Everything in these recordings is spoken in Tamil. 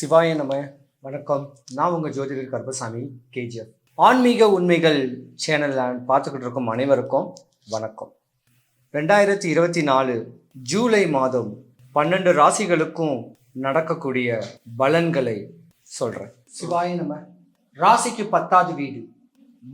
சிவாய நம. வணக்கம். நான் உங்கள் ஜோதிடர் கருப்பசாமி கேஜிஎஃப். ஆன்மீக உண்மைகள் சேனலில் பார்த்துக்கிட்டு இருக்கும் அனைவருக்கும் வணக்கம். ரெண்டாயிரத்தி இருபத்தி நாலு ஜூலை மாதம் பன்னெண்டு ராசிகளுக்கும் நடக்கக்கூடிய பலன்களை சொல்கிறேன் சிவாய நம. ராசிக்கு பத்தாவது வீடு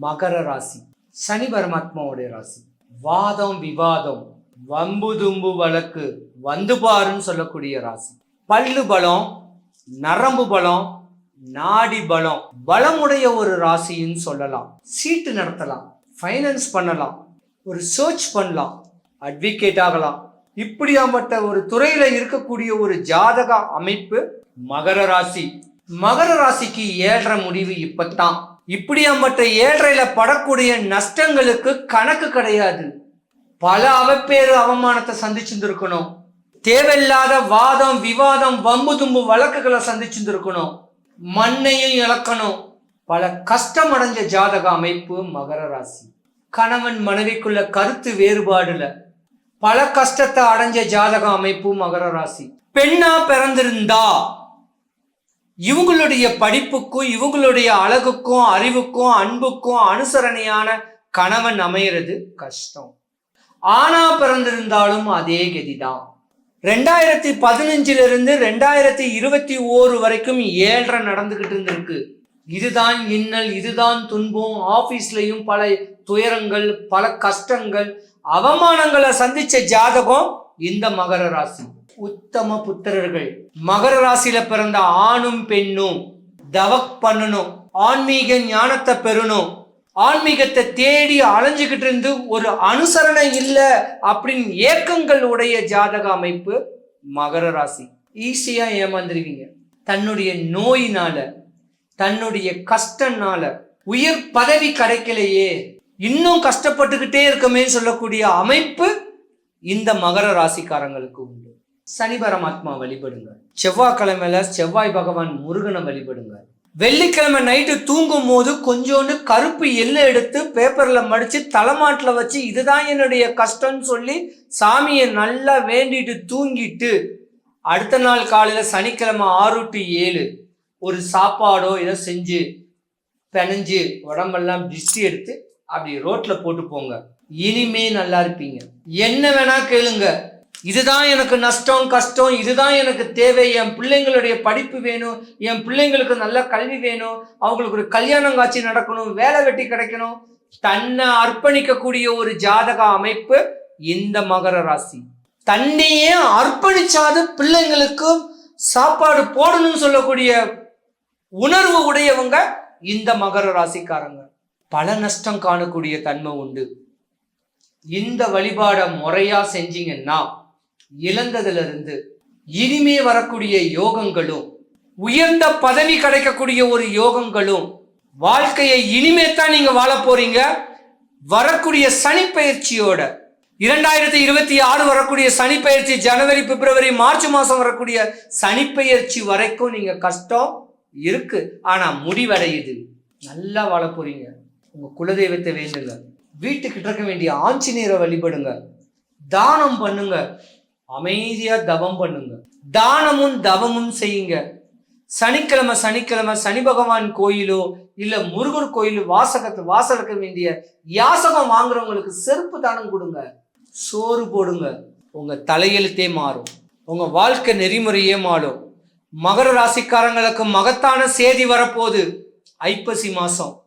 மகர ராசி. சனி பரமாத்மாவுடைய ராசி. வாதம் விவாதம் வம்பு தும்பு வழக்கு வந்து பாருன்னு சொல்லக்கூடிய ராசி. பல்லு பலம் நரம்பு பலம் நாடி பலம் பலமுடைய ஒரு ராசின்னு சொல்லலாம். சீட்டு நடத்தலாம் ஃபைனான்ஸ் பண்ணலாம் ஒரு சர்ச் பண்ணலாம் அட்வொகேட் ஆகலாம். இப்படியாப்பட்ட ஒரு துறையில இருக்கக்கூடிய ஒரு ஜாதக அமைப்பு மகர ராசி. மகர ராசிக்கு ஏழரை முடிவு இப்பத்தான். இப்படியாப்பட்ட ஏழரையில படக்கூடிய நஷ்டங்களுக்கு கணக்கு கிடையாது. பல அவப்பேறு அவமானத்தை சந்திச்சிருந்திருக்கணும். தேவையில்லாத வாதம் விவாதம் வம்பு தும்பு வழக்குகளை சந்திச்சிருந்துருக்கணும். மண்ணையும் இழக்கணும். பல கஷ்டம் அடைஞ்ச ஜாதக அமைப்பு மகர ராசி. கணவன் மனைவிக்குள்ள கருத்து வேறுபாடுல பல கஷ்டத்தை அடைஞ்ச ஜாதக அமைப்பு மகர ராசி. பெண்ணா பிறந்திருந்தா இவங்களுடைய படிப்புக்கும் இவங்களுடைய அழகுக்கும் அறிவுக்கும் அன்புக்கும் அனுசரணையான கணவன் அமையிறது கஷ்டம். ஆணா பிறந்திருந்தாலும் அதே கதிதான். ரெண்டாயிரத்தி பதினஞ்சிலிருந்து ரெண்டாயிரத்தி இருபத்தி ஓரு வரைக்கும் ஏழரை நடந்துகிட்டு இருந்திருக்கு. இதுதான் இன்னல் இதுதான் துன்பம். ஆஃபீஸ்லையும் பல துயரங்கள் பல கஷ்டங்கள் அவமானங்களை சந்திச்ச ஜாதகம் இந்த மகர ராசி. உத்தம புத்திரர்கள். மகர ராசியில பிறந்த ஆணும் பெண்ணும் தவக் பண்ணணும். ஆன்மீக ஞானத்தை பெறணும். ஆன்மீகத்தை தேடி அலைஞ்சுக்கிட்டு இருந்து ஒரு அனுசரணை இல்லை அப்படின்னு ஏக்கங்கள் உடைய ஜாதக அமைப்பு மகர ராசி. ஈஸியா ஏமாந்துருவீங்க. தன்னுடைய நோயினால தன்னுடைய கஷ்டனால உயர் பதவி கிடைக்கலையே இன்னும் கஷ்டப்பட்டுக்கிட்டே இருக்கமே சொல்லக்கூடிய அமைப்பு இந்த மகர ராசிக்காரங்களுக்கு உண்டு. சனி பரமாத்மா வழிபடுங்க. செவ்வாய்க்கிழமையில செவ்வாய் பகவான் முருகனை வழிபடுங்க. வெள்ளிக்கிழமை நைட்டு தூங்கும் போது கொஞ்சோண்டு கருப்பு எள்ளு எடுத்து பேப்பரில் மடித்து தலைமாட்டில் வச்சு இதுதான் என்னுடைய கஷ்டம்னு சொல்லி சாமியை நல்லா வேண்டிட்டு தூங்கிட்டு அடுத்த நாள் காலையில் சனிக்கிழமை ஆறு டு ஏழு ஒரு சாப்பாடோ ஏதோ செஞ்சு பிணைஞ்சு உடம்பெல்லாம் டிஸ்டி எடுத்து அப்படி ரோட்டில் போட்டு போங்க. இனிமே நல்லா இருப்பீங்க. என்ன வேணா கேளுங்க. இதுதான் எனக்கு நஷ்டம் கஷ்டம் இதுதான் எனக்கு தேவை. என் பிள்ளைங்களுடைய படிப்பு வேணும் என் பிள்ளைங்களுக்கு நல்ல கல்வி வேணும் அவங்களுக்கு ஒரு கல்யாணம் காட்சி நடக்கணும் வேலை வெட்டி கிடைக்கணும். தன்னை அர்ப்பணிக்கக்கூடிய ஒரு ஜாதக அமைப்பு இந்த மகர ராசி. தன்னையே அர்ப்பணிச்சாது பிள்ளைங்களுக்கு சாப்பாடு போடணும்னு சொல்லக்கூடிய உணர்வு உடையவங்க இந்த மகர ராசிக்காரங்க. பல நஷ்டம் காணக்கூடிய தன்மை உண்டு. இந்த வழிபாடை முறையா செஞ்சீங்கன்னா இழந்ததிலிருந்து இனிமே வரக்கூடிய யோகங்களும் உயர்ந்த பதவி கிடைக்கக்கூடிய ஒரு யோகங்களும் வாழ்க்கையை இனிமே தான் நீங்க வாழ போறீங்க. வரக்கூடிய சனி பயிற்சியோட இரண்டாயிரத்தி இருபத்தி ஆறு வரக்கூடிய சனி பயிற்சி ஜனவரி பிப்ரவரி மார்ச் மாசம் வரக்கூடிய சனி பயிற்சி வரைக்கும் நீங்க கஷ்டம் இருக்கு. ஆனா முடிவடையுது. நல்லா வாழ போறீங்க. உங்க குலதெய்வத்தை வேண்டுங்க. வீட்டுக்கிட்ட இருக்க வேண்டிய ஆஞ்சநேயரை வழிபடுங்க. தானம் பண்ணுங்க. அமைதியா தவம் பண்ணுங்க. தானமும் தவமும் செய்யுங்க. சனிக்கிழமை சனிக்கிழமை சனி பகவான் கோயிலோ இல்ல முருகர் கோயில் வாசகத்து வாசலுக்க வேண்டிய யாசகம் வாங்குறவங்களுக்கு செருப்பு தானம் கொடுங்க. சோறு போடுங்க. உங்க தலையெழுத்தே மாறும். உங்க வாழ்க்கை நெறிமுறையே மாறும். மகர ராசிக்காரங்களுக்கு மகத்தான செய்தி வரப்போகுது. ஐப்பசி மாசம்.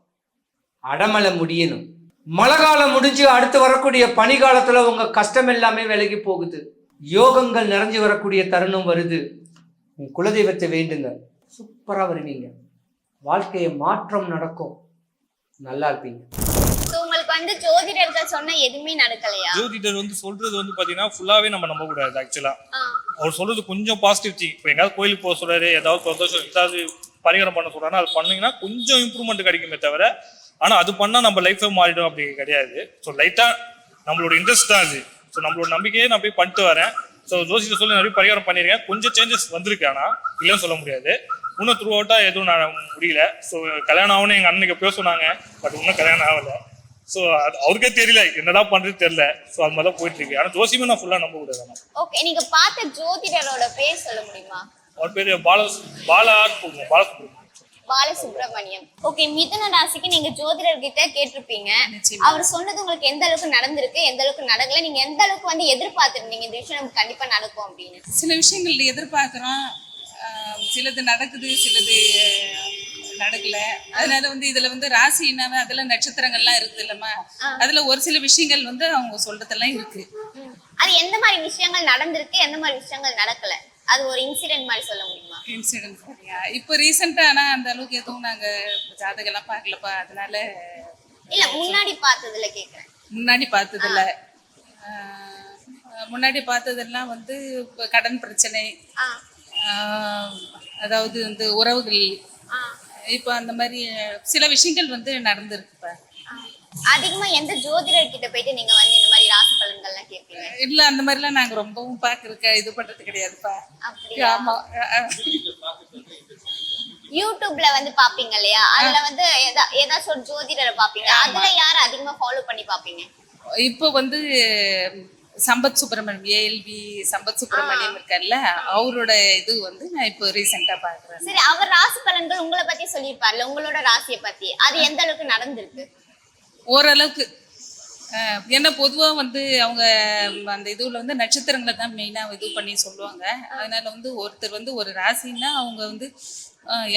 அடமலை முடியணும். மழை காலம் முடிஞ்சு அடுத்து வரக்கூடிய பனிகாலத்துல உங்க கஷ்டம் எல்லாமே விலகி போகுது. யோகங்கள் நிறைஞ்சு வரக்கூடிய தருணம் வருது. உங்க குலதெய்வத்தை வேண்டுங்க. சூப்பரா வருவீங்க. வாழ்க்கைய மாற்றம் நடக்கும். நல்லா இருப்பீங்க. உங்களுக்கு வந்து ஜோதிடர்கள் சொன்ன எதுவுமே நடக்கலையா? ஜோதிடர் வந்து சொல்றது வந்து பாத்தீங்கன்னா ஃபுல்லாவே நம்ம நம்ப கூடாது ஆக்சுவலா. அவர் சொல்றது கொஞ்சம் பாசிட்டிவ் திங் இப்போ எங்காவது கோயிலுக்கு போக சொல்றாரு ஏதாவது சந்தோஷம் ஏதாவது பரிகாரம் பண்ண சொல்றாரு அது பண்ணீங்கன்னா கொஞ்சம் இம்ப்ரூவ்மெண்ட் கிடைக்குமே தவிர ஆனா அது பண்ணா நம்ம லைஃபே மாறிடும் அப்படி கிடையாது. ஸோ லைட்டா நம்மளோட இன்ட்ரெஸ்ட் தான் அது. ஸோ நம்மளோட நம்பிக்கையே நான் போய் பண்ணிட்டு வரேன். ஸோ ஜோசியர் சொல்லி நிறைய பரிகாரம் பண்ணியிருக்கேன் கொஞ்சம் சேஞ்சஸ் வந்திருக்கு ஆனா இல்லைன்னு சொல்ல முடியாது. இன்னும் த்ரூ அவுட்டா எதுவும் நான் முடியல. ஸோ கல்யாணம் ஆகணும் எங்க அண்ணனுக்கு பேச சொன்னாங்க. பட் இன்னும் கல்யாணம் ஆகல. ஸோ அது அவருக்கே தெரியல. என்னடா பண்றது தெரியல. ஸோ அது மாதிரி தான் போயிட்டு இருக்கு. ஆனா ஜோசியமே நான் ஃபுல்லா நம்ப கூடாது ஓகே நீங்க பார்த்த ஜோதிடரோட பேர் சொல்ல முடியுமா? அவர் பேரு பால பாலான்னு பாலசுப்ரமணியம். பாலசுப்ரமணியம். ஓகே மிதுன ராசிக்கு நீங்க ஜோதிடர் கிட்ட கேட்டிருப்பீங்க அவர் சொன்னது உங்களுக்கு எந்த அளவுக்கு நடந்திருக்கு எந்த அளவுக்கு நடக்கல நீங்க எந்த அளவுக்கு வந்து எதிர்பார்த்திருந்தீங்க இந்த விஷயம் நமக்கு கண்டிப்பா நடக்கும் அப்படின்னு? சில விஷயங்கள் எதிர்பார்க்குறோம். சிலது நடக்குது சிலது நடக்கல. அதனால வந்து இதுல வந்து ராசி என்னவா அதுல நட்சத்திரங்கள்லாம் இருக்குது இல்லம்மா. அதுல ஒரு சில விஷயங்கள் வந்து அவங்க சொல்றதெல்லாம் இருக்கு. அது எந்த மாதிரி விஷயங்கள் நடந்திருக்கு எந்த மாதிரி விஷயங்கள் நடக்கல? அது ஒரு இன்சிடென்ட் மாதிரி சொல்ல முடியுமா? இன்சிடென்ட் சரியா இப்போ ரீசெண்டா ஆனா அந்த அளவுக்கு எதுவும் நாங்க ஜாதகம் எல்லாம் பார்க்கலப்பா. அதனால இல்ல முன்னாடி பார்த்ததுல கேக்குறேன். முன்னாடி பார்த்ததில்ல ஆஹ் முன்னாடி பார்த்ததெல்லாம் வந்து இப்ப கடன் பிரச்சனை. அதாவது வந்து உறவுகள். இப்போ அந்த மாதிரி சில விஷயங்கள் வந்து நடந்திருக்குப்பா. அதிகமா எந்த ஜோதிடர் கிட்ட போயிட்டு நீங்க வந்து இந்த மாதிரி ராசி பலன்கள்லாம் கேட்பீங்க இல்ல அந்த மாதிரிலாம் நாங்க ரொம்பவும் பாக்குறக்க இது பண்றது கிடையாதுப்பா. ஆமா யூடியூப்ல வந்து பாப்பீங்க இல்லையா? அதுல வந்து ஏதாச்சும் ஒரு ஜோதிடரை பாப்பீங்க அதுல யார அதிகமா ஃபாலோ பண்ணி பாப்பீங்க? இப்போ வந்து சம்பத் சுப்பிரமணியம் ஏஎல்பி சம்பத் சுப்பிரமணியம் இருக்கார்ல அவரோட இது வந்து நான் இப்போ ரீசெண்டா பாக்குறேன். சரி அவர் ராசி பலன்கள் உங்களை பத்தி சொல்லியிருப்பார்ல உங்களோட ராசியை பத்தி. அது எந்த அளவுக்கு நடந்திருக்கு? ஓரளவுக்கு ஏன்னா பொதுவாக வந்து அவங்க அந்த இதுவில் வந்து நட்சத்திரங்களை தான் மெயினாக இது பண்ணி சொல்லுவாங்க. அதனால வந்து ஒருத்தர் வந்து ஒரு ராசின்னா அவங்க வந்து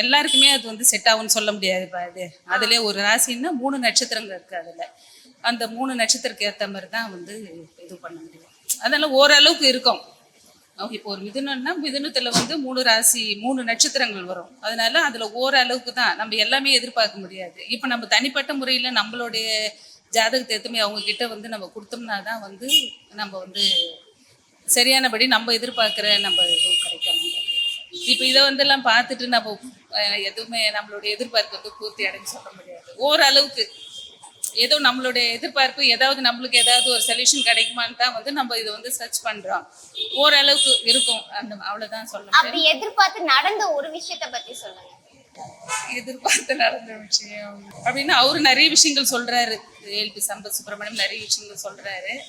எல்லாருக்குமே அது வந்து செட் ஆகும்னு சொல்ல முடியாதுப்பா அது அதுல ஒரு ராசின்னா மூணு நட்சத்திரங்கள் இருக்குது அதில். அந்த மூணு நட்சத்திரத்துக்கு ஏற்ற மாதிரி தான் வந்து இது பண்ண முடியும். அதனால ஓரளவுக்கு இருக்கும். அவங்க இப்போ ஒரு மிதுனம்னா மிதுனத்தில் வந்து மூணு ராசி மூணு நட்சத்திரங்கள் வரும். அதனால அதில் ஓரளவுக்கு தான் நம்ம எல்லாமே எதிர்பார்க்க முடியாது. இப்போ நம்ம தனிப்பட்ட முறையில் நம்மளுடைய ஜாதகத்தை எடுத்துமே அவங்க கிட்ட வந்து நம்ம கொடுத்தோம்னா தான் வந்து நம்ம வந்து சரியானபடி நம்ம எதிர்பார்க்குற நம்ம இதுவும் கிடைக்கும். இப்போ இதை வந்து எல்லாம் பார்த்துட்டு நம்ம எதுவுமே நம்மளுடைய எதிர்பார்ப்பு வந்து பூர்த்தி அடைஞ்சு சொல்ல முடியாது. ஓரளவுக்கு ஏதோ நம்மளுடைய எதிர்பார்ப்பு ஏதாவது நம்மளுக்கு ஏதாவது ஒரு சொல்யூஷன் கிடைக்குமான்னு தான் வந்து நம்ம இதை வந்து சர்ச் பண்றோம். ஓரளவுக்கு இருக்கும். அந்த அவ்வளவுதான் சொல்ல அப்படி எதிர்பார்த்து நடந்த ஒரு விஷயத்த பத்தி சொல்லுங்க. எதிர்பார்த்து நடந்த விஷயம் அப்படின்னா அவரு நிறைய விஷயங்கள் சொல்றாரு. ஏல்பி சம்பத் சுப்பிரமணியம் நிறைய விஷயங்கள் சொல்றாரு.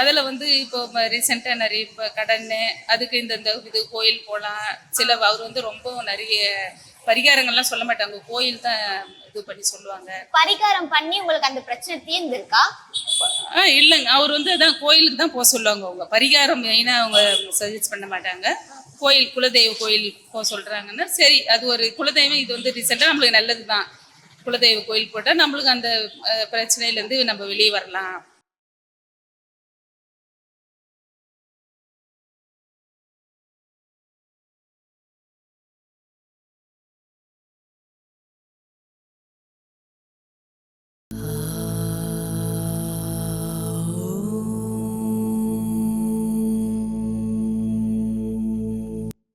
அதுல வந்து இப்போ ரீசெண்டா நிறைய இப்போ கடன் அதுக்கு இந்த இந்த இது கோயில் போகலாம் சில அவர் வந்து ரொம்ப நிறைய பரிகாரங்கள்லாம் சொல்ல மாட்டாங்க. கோயில் தான் இது பண்ணி சொல்லுவாங்க. பரிகாரம் பண்ணி உங்களுக்கு அந்த பிரச்சனை தீர்ந்திருக்கா? ஆ இல்லைங்க. அவர் வந்து அதான் கோயிலுக்கு தான் போக சொல்லுவாங்க அவங்க. பரிகாரம் மெயினாக அவங்க சஜஸ்ட் பண்ண மாட்டாங்க. கோயில் குலதெய்வ கோயில் போக சொல்கிறாங்கன்னா சரி அது ஒரு குலதெய்வம் இது வந்து ரீசெண்டாக நம்மளுக்கு நல்லது தான் குலதெய்வ கோயில் போட்டால் நம்மளுக்கு அந்த பிரச்சனையிலேருந்து நம்ம வெளியே வரலாம்.